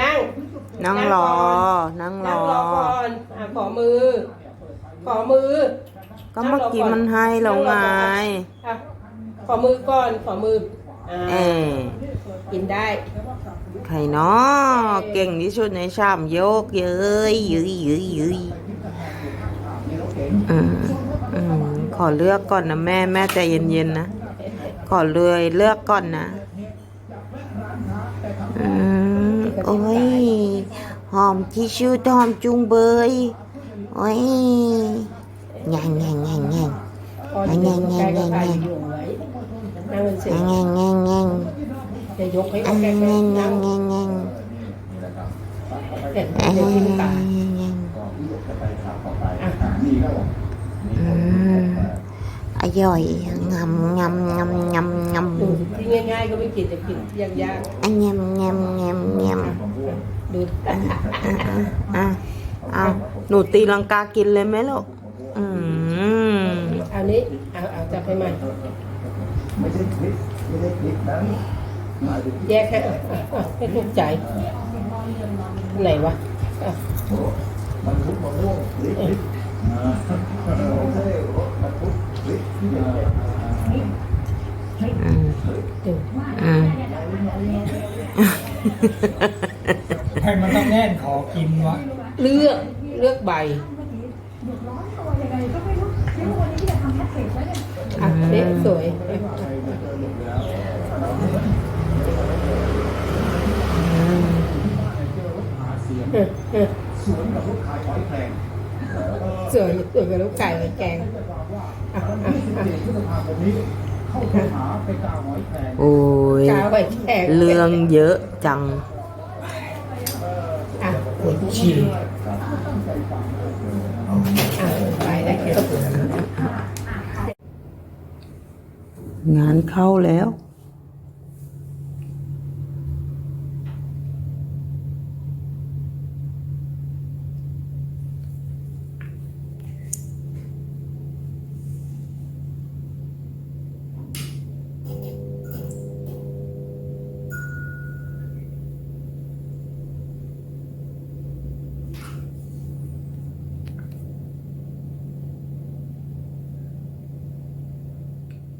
นั่ง นั่งรอ นั่งรนั่งอ รอก่อนอะขอมือ ขอมือ ก็เมื่อกี้มันให้เราไง อะ ขอมือก่อน ขอมือ อ่า เออกินได้ ใครเนาะเก่งที่สุดในชามโยกเย้ยยืยยืยยืยอืมอืมขอเลือกก่อนนะแม่แม่ใจเย็นๆนะ ขอเลยเลือกก่อนนะ อืม โอ้ยหอมที่ชื่อหอมจุงเบยโอ้ยแงงแงงแงงแงงพออยู่ใกล้ก็ใครอยู่ไว้นั่งเฉยแงงแงงแงงๆจะยกให้แงเขางแกแงล้งงแงนั่งงแงงแงงเห็นแงเดี๋ยวงกินตาแงงอะอืม อร่อยงำงำงำงำงดูที่ง่ายๆก็ไม่กินจะกินยากำอันยำยำยำยำๆดูอะอะเอาหนูตีลังกากินเลยไหมลูกอืมเอานี้เอาเอาจับให้ใหม่แยกให้อะอะอะให้ถูกใจไหนวะอะอืมดู อืมให้มันต้องแน่นขอกินวะ เลือกเลือกใบอะเด็สวยเออเออสวยสวยกับลูกไก่กับแกงอะอะอะโอ้ยกาไว้แกงเรื่องเยอะจังอะปวดฉี่ไปได้แค่งานเข้าแล้ว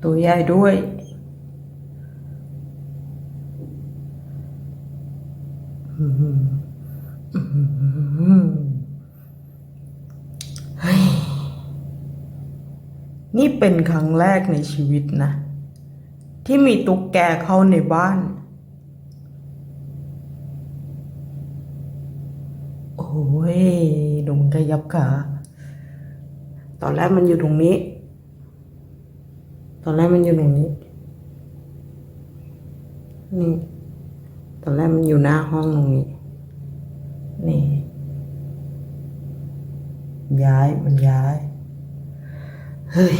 ตัวใหญ่ด้วย นี่เป็นครั้งแรกในชีวิตนะ ที่มีตุ๊กแกเข้าในบ้าน โอ้ยดูมันขยับขาตอนแรกมันอยู่ตรงนี้ ตอนแรกมันอยู่ตรงนี้ นี่ ตอนแรกมันอยู่หน้าห้องตรงนี้ นี่ ย้ายมันย้าย เฮ้ย